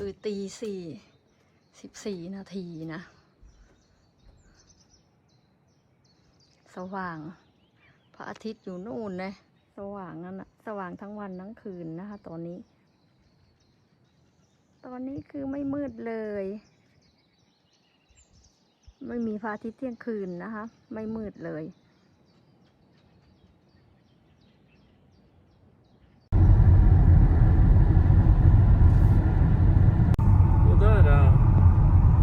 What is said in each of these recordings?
คือตีสี่สิบสี่นาทีนะ สว่าง พระอาทิตย์อยู่นู่นนะสว่างนั่นนะสว่างทั้งวันทั้งคืนนะคะ ตอนนี้ ตอนนี้คือไม่มืดเลย ไม่มีพระอาทิตย์เที่ยงคืนนะคะ ไม่มืดเลย Och där är...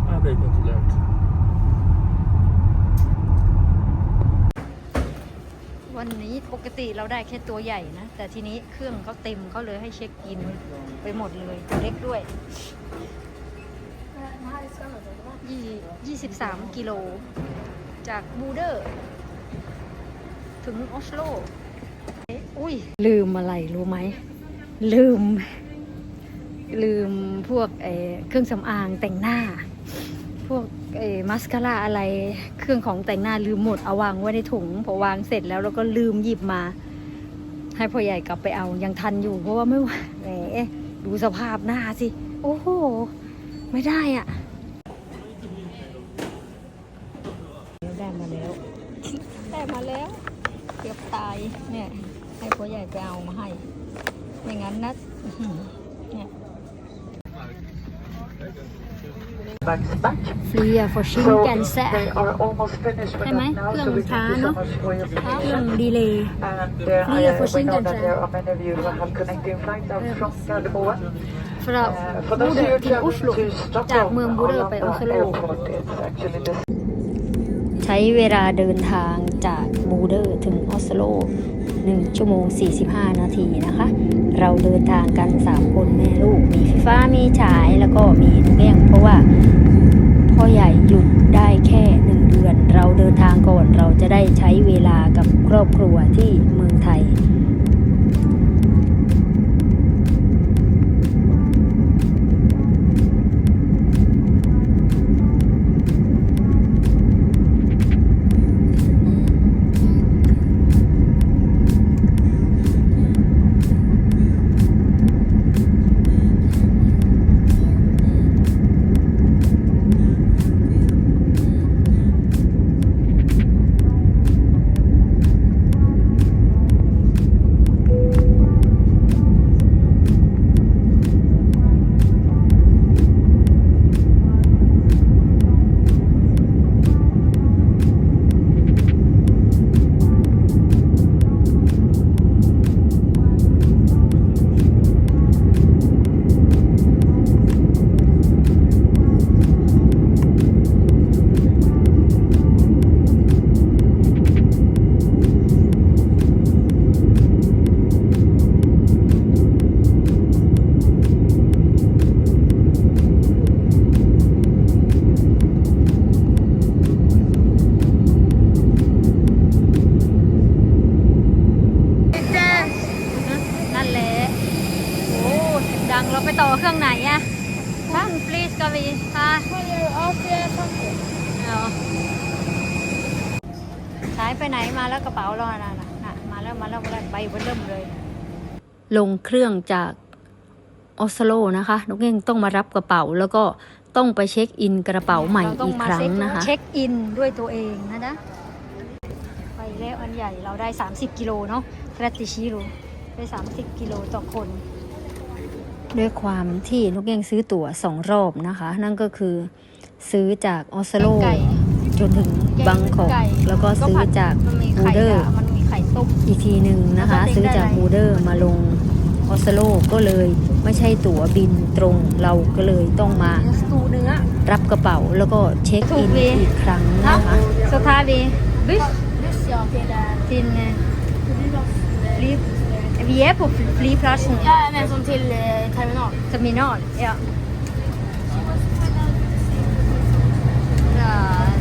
Ja, det är kontrollerat. วันนี้ ปกติเราได้แค่ตัวใหญ่นะ แต่ทีนี้เครื่องเขาเต็มเขาเลยให้เช็คอินไปหมดเลยตัวเล็กด้วยยี่ยี่สิบสามกิโล จากบูเดอร์ ถึงออสโลอุ้ย ลืมอะไรรู้ไหม ลืม ลืมพวกเเครื่องสำอางแต่งหน้า พวกเออมัสคาร่าอะไรเครื่องของแต่งหน้าลืมหมดเอาวางไว้ในถุงพอวางเสร็จแล้วเราก็ลืมหยิบมา ให้พ่อใหญ่กลับไปเอายังทันอยู่ เพราะว่าไม่ไหวแหมดูสภาพหน้าสิ โอ้โห ไม่ได้อะได้มาแล้ว ได้มาแล้วเกือบตายเนี่ย ให้พ่อใหญ่ไปเอามาให้ ไม่งั้นนะ อื้อหือเนี่ย Backspack. ฟรีอะ for ชิง So แกนแซ they are almost finished with Hey, mate, us now, keer so we een thank you so traan, much for your เครื่อง patience. ดีเลย์ And uh, Via I, for we know that Schengen, there are many of you who have connecting flights out from Gardermoen. สำหรับ Uh, for บู those เด of อ you ร์ถึงอุส traveling โล to จากเมือง Stockholm, บูเดอร์ไปออส Arlanda โล Airport is actually the ใช้เวลาเดินทางจากบูเดอร์ถึงออสโล 1 ชั่วโมง 45 นาทีนะคะ เราเดินทางกัน 3 คนแม่ลูก มีฟิฟ้ามีฉายแล้วก็มีนุกเอี้ยงเพราะว่าพ่อใหญ่หยุดได้แค่ 1 เดือน เราเดินทางก่อนเราจะได้ใช้เวลากับครอบครัวที่เมืองไทย เราไปต่อเครื่องไหนอะฮะ please กวีฮะเอาสายไปไหนมาแล้วกระเป๋าเราน่ะน่ะน่ะมาแล้วมาแล้วมาแล้วใบเริ่มเลย ลงเครื่องจากออสโลนะคะนกเก้งต้องมารับกระเป๋าแล้วก็ต้องไปเช็คอินกระเป๋าใหม่อีกครั้งนะคะ เช็คอินด้วยตัวเองนะจ๊ะไปแล้วอันใหญ่เราได้ 30 กิโลเนาะกระติชิโรได้ 30 กิโลต่อคน ด้วยความที่นกเก้งซื้อตั๋วสองรอบนะคะ นั่นก็คือซื้อจากออสโลไก่จนถึงบังกอกไก่แล้วก็ซื้อจากมันมีบูไข่เดอร์อะมันมีไข่ต้มอีกทีหนึ่งนะคะแล้วก็ซื้อจากได้อะไรบูเดอร์มาลงออสโลก็เลยไม่ใช่ตั๋วบินตรงเราก็เลยต้องมาสตูเนื้อรับกระเป๋าแล้วก็เช็คถูอิกนเลยอีกครั้งนะคะ Så tar vi buss Buss ja, till där. till eh, fly... Vi är på fly- flygplatsen. Ja, men som till eh, terminal. Terminal. Ja. Ja.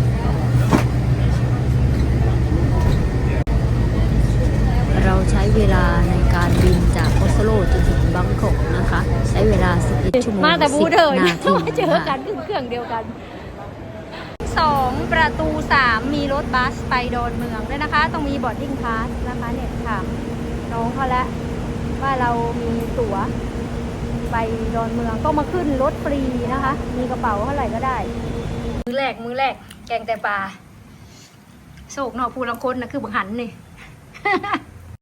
เราใช้เวลาในการบินจากออสโลจนถึงบังกอกนะคะ ใช้เวลา11ชั่วโมงมาแต่บูเดอร์10เนี่นายทีมาเจอกัค่ะนขึ้นเครื่องเดียวกันสองประตูสามมีรถบัสไปดอนเมืองด้วยนะคะ ต้องมีบอร์ดดิ้งพาสนะคะเนี่ยถาม น้องเขาแล้วว่าเรามีตั๋วไปดอนเมืองก็มาขึ้นรถฟรีนะคะ มีกระเป๋าเท่าไหร่ก็ได้ มือแรกมือแรก แกงแต่ปลาโศกนอภูลังคนนะคือบังหันนี่